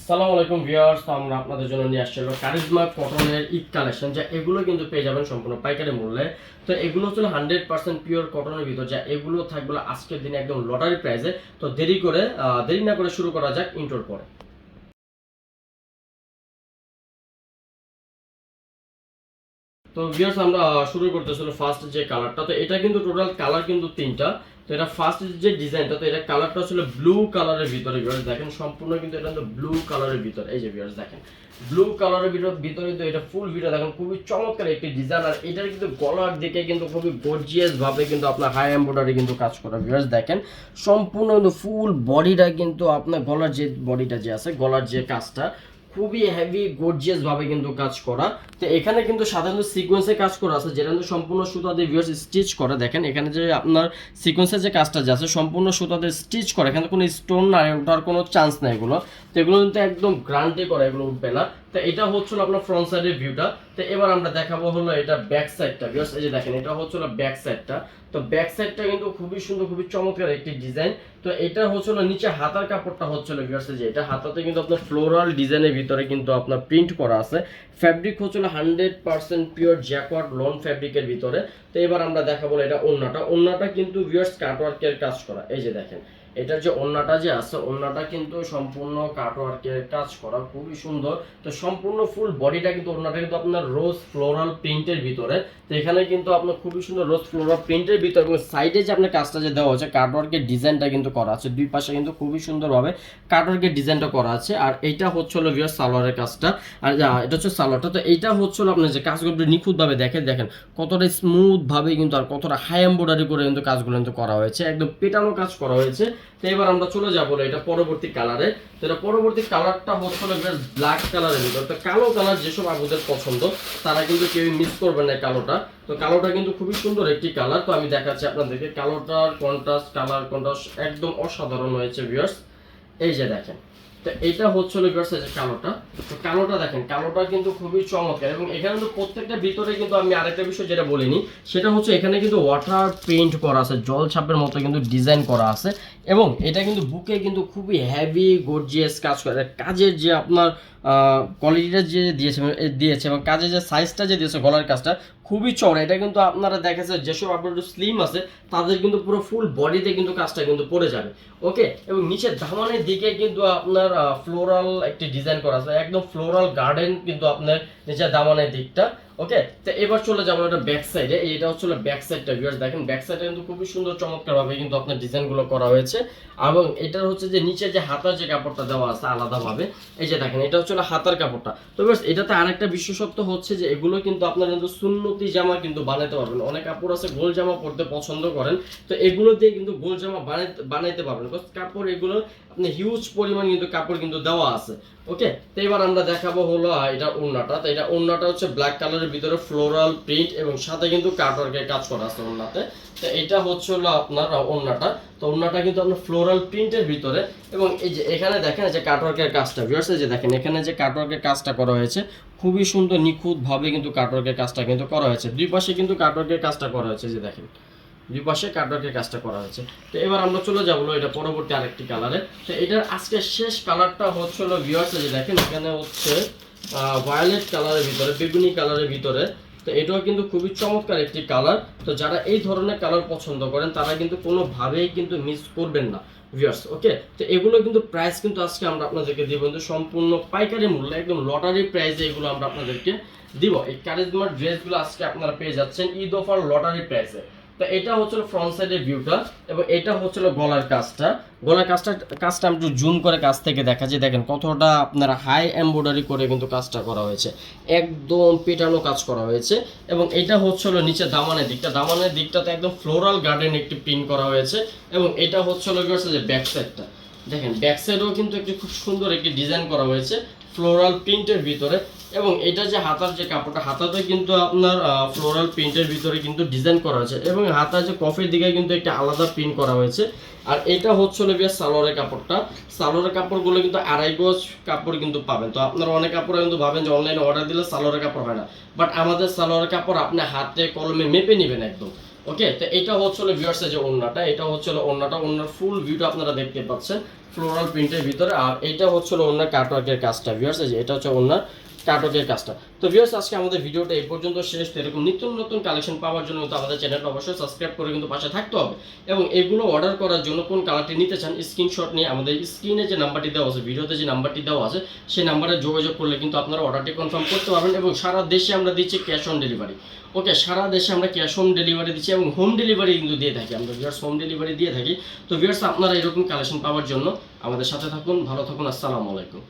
আসসালামু আলাইকুম ভিউয়ার্স, আমরা আপনাদের জন্য নিয়ে আসছি হলো কারিজমা কটনের ঈদ কালেকশন যা এগুলো কিন্তু পেয়ে যাবেন সম্পূর্ণ পাইকারি মূল্যে। তো এগুলো হচ্ছে হান্ড্রেড পার্সেন্ট পিওর কটনের ভিতর, যা এগুলো থাকবে আজকের দিনে একদম লটারি প্রাইজে তো দেরি করে দেরি না করে শুরু করা যাক ইন্টোর পরে। তো ভিউয়ার্স আমরা শুরু করতেছিল ফার্স্ট যে কালারটা তো এটা কিন্তু টোটাল কালার কিন্তু তিনটা। তো এটা ফার্স্ট যে ডিজাইনটা তো এটা কালারটা ছিল ব্লু কালারের ভিতরে ভিউয়ার্স দেখেন, সম্পূর্ণ কিন্তু এটা কিন্তু ব্লু কালারের ভিতরে। এই যে ভিউয়ার্স দেখেন। ব্লু কালারের ভিতর, ভিতরে কিন্তু এটা ফুল ভিডিও দেখেন, খুবই চমৎকার একটি ডিজাইন আর এটার কিন্তু গলার দিকে কিন্তু খুবই গর্জিয়াস ভাবে কিন্তু আপনার হাই এমব্রয়ডারি কিন্তু কাজ করা ভিউয়ার্স দেখেন, সম্পূর্ণ কিন্তু ফুল বডিটা কিন্তু আপনার গলার যে বডিটা যে আছে, গলার যে কাজটা খুবই হেভি গর্জিয়াস ভাবে কিন্তু কাজ করা। তো এখানে কিন্তু সাধারণত সিকোয়েন্সে কাজ করা আছে, যেটা কিন্তু সম্পূর্ণ সুতাদের ভিউয়ার্স স্টিচ করে। দেখেন, এখানে যে আপনার সিকোয়েন্সের যে কাজটা যে আছে, সম্পূর্ণ সুতাদের স্টিচ করা। এখানে কোনো স্টোন নাই, ওঠার কোনো চান্স নাই এগুলো। তো এগুলো কিন্তু একদম গ্রান্টে করা এগুলো উঠবে না। তো এটা হচ্ছিল আপনার ফ্রন্ট সাইডের ভিউটা তো এবার আমরা দেখাবো হলো এটা ব্যাক সাইডটা ভিউয়ার্স এই যে দেখেন, এটা হচ্ছিল ব্যাক সাইডটা তো ব্যাক সাইডটা কিন্তু খুবই সুন্দর, খুবই চমৎকার একটি ডিজাইন তো এটা হচ্ছিল নিচে হাতার কাপড়টা হচ্ছিল ভিউয়ার্স যে এটা হাতাতে কিন্তু আপনার ফ্লোরাল ডিজাইনের ভিতরে কিন্তু আপনার প্রিন্ট করা আছে। ফ্যাব্রিক হচ্ছিল hundred percent pure jacquard lawn ফ্যাব্রিকের ভিতরে। তো এবার আমরা দেখাবো এটা ওন্নাটা। ওন্নাটা কিন্তু ভিউয়ার্স কাটওয়ার্কের কাজ করা। এই যে দেখেন এটার যে ওন্নাটা যে আছে ওন্নাটা কিন্তু সম্পূর্ণ কাটওয়ার্কের কাজ করা খুবই সুন্দর। তো সম্পূর্ণ ফুল বডিটা কিন্তু ওন্নাটা কিন্তু আপনার রোজ ফ্লোরাল প্রিন্টের ভিতরে। তো এখানে কিন্তু আপনার খুবই সুন্দর রোজ ফ্লোরাল প্রিন্টের ভিতরে এবং সাইডে যে আপনার কাজটা যে দেওয়া হচ্ছে কাটওয়ার্কের ডিজাইনটা কিন্তু করা আছে। দুই পাশে কিন্তু খুবই সুন্দরভাবে কাটওয়ার্কের ডিজাইনটা করা আছে। আর এইটা হচ্ছে হলো ভিউয়ার সালোয়ারের কাজটা। আর এটা হচ্ছে সালোয়ারটা। তো এইটা হচ্ছে হলো আপনার যে কাজগুলো নিখুঁতভাবে দেখেন দেখেন কতটা স্মুথ ভাবে কিন্তু আর কতটা হাই এম্বয়ডারি করে কিন্তু কাজগুলো কিন্তু করা হয়েছে। একদম পেটানো কাজ করা হয়েছে। তো এবার আমরা চলে যাব এটা পরবর্তী কালারে তো এটা পরবর্তী কালারটা হচ্ছে ব্ল্যাক কালারের ভিতর। তো কালো কালার যেসব আবুদের পছন্দ, তারা কিন্তু কেউ মিস করবেন না কালোটা তো কালোটা কিন্তু খুবই সুন্দর একটি কালার তো আমি দেখাচ্ছি আপনাদেরকে কালোটার কন্ট্রাস্ট কালার কন্ট্রাস্ট একদম অসাধারণ হয়েছে ভিউয়ার্স এই যে দেখেন। তো এটা হচ্ছে হলো ভিউয়ার্স কালোটা। তো কালোটা দেখেন, কালোটা কিন্তু খুবই চমৎকার এবং এখানে কিন্তু প্রত্যেকটা ভিতরে কিন্তু আমি আরেকটা বিষয় যেটা বলিনি, সেটা হচ্ছে এখানে কিন্তু ওয়াটার পেইন্ট করা আছে, জল ছাপের মতো কিন্তু ডিজাইন করা আছে এবং এটা কিন্তু বুকে কিন্তু খুবই হেভি গর্জিয়াস কাজ করে। কাজের যে আপনার কোয়ালিটিটা যে দিয়েছে দিয়েছে এবং কাজের যে সাইজটা যে দিয়েছে গলার কাজটা খুবই চড়া এটা কিন্তু আপনারা দেখেছে যেসব আপনার একটু স্লিম আছে, তাদের কিন্তু পুরো ফুল বডিতে কিন্তু কাজটা কিন্তু পড়ে যাবে। ওকে এবং নিচের ধামানের দিকে কিন্তু আপনার ফ্লোরাল একটি ডিজাইন করা আছে। একদম ফ্লোরাল গার্ডেন কিন্তু আপনার নিচের দামানের দিকটা, ওকে? তো এবার চলে যাব এটা ব্যাক সাইডে এটা হচ্ছে ব্যাক সাইডটা ভিউয়ার্স দেখেন ব্যাক সাইডে কিন্তু খুবই সুন্দর, চমৎকার ভাবে কিন্তু আপনার ডিজাইনগুলো করা হয়েছে। এবং এটার হচ্ছে যে নিচে যে হাতার যে কাপড়টা দেওয়া আছে আলাদাভাবে, এই যে দেখেন, এটা হচ্ছে হাতার কাপড়টা। তো ভিউয়ার্স এটাতে আরেকটা বিশেষত্ব হচ্ছে যে এগুলো কিন্তু আপনার কিন্তু সুন্নতি জামা কিন্তু বানাতে পারবেন। অনেক কাপড় আছে, গোল জামা পরতে পছন্দ করেন। তো এগুলো দিয়ে কিন্তু গোল জামা বানাইতে বানাইতে পারবেন। কাপড় এগুলো, আপনি হিউজ পরিমাণ কিন্তু কাপড় কিন্তু দেওয়া আছে। ওকে? তো এবার আমরা দেখাবো হলো এটা ওড়নাটা। তো এটা ওড়নাটা হচ্ছে ব্ল্যাক কালারের ভিতরে ফ্লোরাল প্রিন্ট এবং সাথে কিন্তু কাটওয়ার্কের কাজ করা আছে ওড়নাতে। তো এটা হচ্ছে হলো আপনার ওড়নাটা। তো ওড়নাটা কিন্তু আপনার ফ্লোরাল প্রিন্টের ভিতরে এবং এই যে এখানে দেখেন যে কাটওয়ার্কের কাজটা ভিউয়ার্স যে দেখেন এখানে যে কাটওয়ার্কের কাজটা করা হয়েছে, খুবই সুন্দর নিখুঁতভাবে কিন্তু কাটওয়ার্কের কাজটা কিন্তু করা হয়েছে। দুই পাশে কিন্তু কাটওয়ার্কের কাজটা করা হয়েছে যে দেখেন। দুই পাশে কাটওয়ার্কের কাজটা করা হয়েছে। তো এবার আমরা চলে যাব এটা পরবর্তী আরেকটি কালারে তো এটার আজকে শেষ কালারটা হচ্ছে হলো ভিউয়ার্স যে দেখেন এখানে হচ্ছে ভায়োলেট কালারের ভিতরে, বেগুনি কালারের ভিতরে। তো এটাও কিন্তু খুবই চমৎকার একটি কালার তো যারা এই ধরনের কালার পছন্দ করেন, তারা কিন্তু কোনোভাবেই কিন্তু মিস করবেন না ভিউয়ার্স ওকে তো এগুলো কিন্তু প্রাইস কিন্তু আজকে আমরা আপনাদেরকে দিব। কিন্তু সম্পূর্ণ পাইকারি মূল্য, একদম লটারি প্রাইসে এগুলো আমরা আপনাদেরকে দিব। এই কারিজমার ড্রেসগুলো আজকে আপনারা পেয়ে যাচ্ছেন ঈদ অফার লটারি প্রাইসে তো এটা হচ্ছিল ফ্রন্ট সাইডের ভিউটা এবং এটা হচ্ছিল গলার কাজটা। গলার কাজটা কাজটা আমি একটু জুম করে কাছ থেকে দেখা যায়, দেখেন কতটা আপনার হাই এমব্রয়ডারি করে কিন্তু কাজটা করা হয়েছে। একদম পেটানো কাজ করা হয়েছে এবং এটা হচ্ছিল নিচে দামানের দিকটা। দামানের দিকটাতে একদম ফ্লোরাল গার্ডেন একটি প্রিন্ট করা হয়েছে এবং এটা হচ্ছিল যে ব্যাক সাইডটা দেখেন ব্যাক সাইডেও কিন্তু একটি খুব সুন্দর একটি ডিজাইন করা হয়েছে। ফ্লোরাল প্রিন্টের ভিতরে। এবং এটা যে হাতার যে কাপড়টা, হাতাতে কিন্তু আপনার ফ্লোরাল প্রিন্টের ভিতরে কিন্তু ডিজাইন করা হয়েছে। এবং হাতার যে কফির দিকে কিন্তু একটা আলাদা প্রিন্ট করা হয়েছে। আর এটা হচ্ছে হলো সালোয়ারের কাপড়টা। সালোয়ারের কাপড়গুলো কিন্তু আড়াই গজ কাপড় কিন্তু পাবেন। তো আপনারা অনেক কাপড় কিন্তু ভাবেন যে অনলাইনে অর্ডার দিলে সালোয়ারের কাপড় হয় না। বাট আমাদের সালোয়ারের কাপড় আপনি হাতে, কলমে মেপে নেবেন একদম। ওকে তো এটা হচ্ছে হলো ভিউয়ার্সের যে ওড়নাটা, এটা হচ্ছে ওন্নাটা ওড়নাটা, ওড়নার ফুল ভিউটা আপনারা দেখতে পাচ্ছেন ফ্লোরাল প্রিন্টের ভিতরে, আর এটা হচ্ছে হলো ওড়নার কাটওয়ার্কের কাজটা ভিউয়ার্স যে, এটা হচ্ছে ওড়নার কাটওয়ার্কের কাজটা তো ভিউয়ার্স আজকে আমাদের ভিডিওটা এই পর্যন্ত শেষ। তো এরকম নিত্য নতুন কালেকশন পাওয়ার জন্য কিন্তু আমাদের চ্যানেলটা অবশ্যই সাবস্ক্রাইব করে কিন্তু পাশে থাকতে হবে। এবং এগুলো অর্ডার করার জন্য কোন কালারটি নিতে চান স্ক্রিনশট নিয়ে আমাদের স্ক্রিনে যে নাম্বারটি দেওয়া আছে, ভিডিওতে যে নাম্বারটি দেওয়া আছে, সেই নাম্বারে যোগাযোগ করলে কিন্তু আপনারা অর্ডারটি কনফার্ম করতে পারবেন এবং সারা দেশে আমরা দিচ্ছি ক্যাশ অন ডেলিভারি ওকে সারা দেশে আমরা ক্যাশ অন ডেলিভারি দিচ্ছি এবং হোম ডেলিভারি কিন্তু দিয়ে থাকি। আমরা ভিউয়ার্স হোম ডেলিভারি দিয়ে থাকি। তো ভিউয়ার্স আপনারা এরকম কালেকশন পাওয়ার জন্য আমাদের সাথে থাকুন। ভালো থাকুন। আসসালামু আলাইকুম।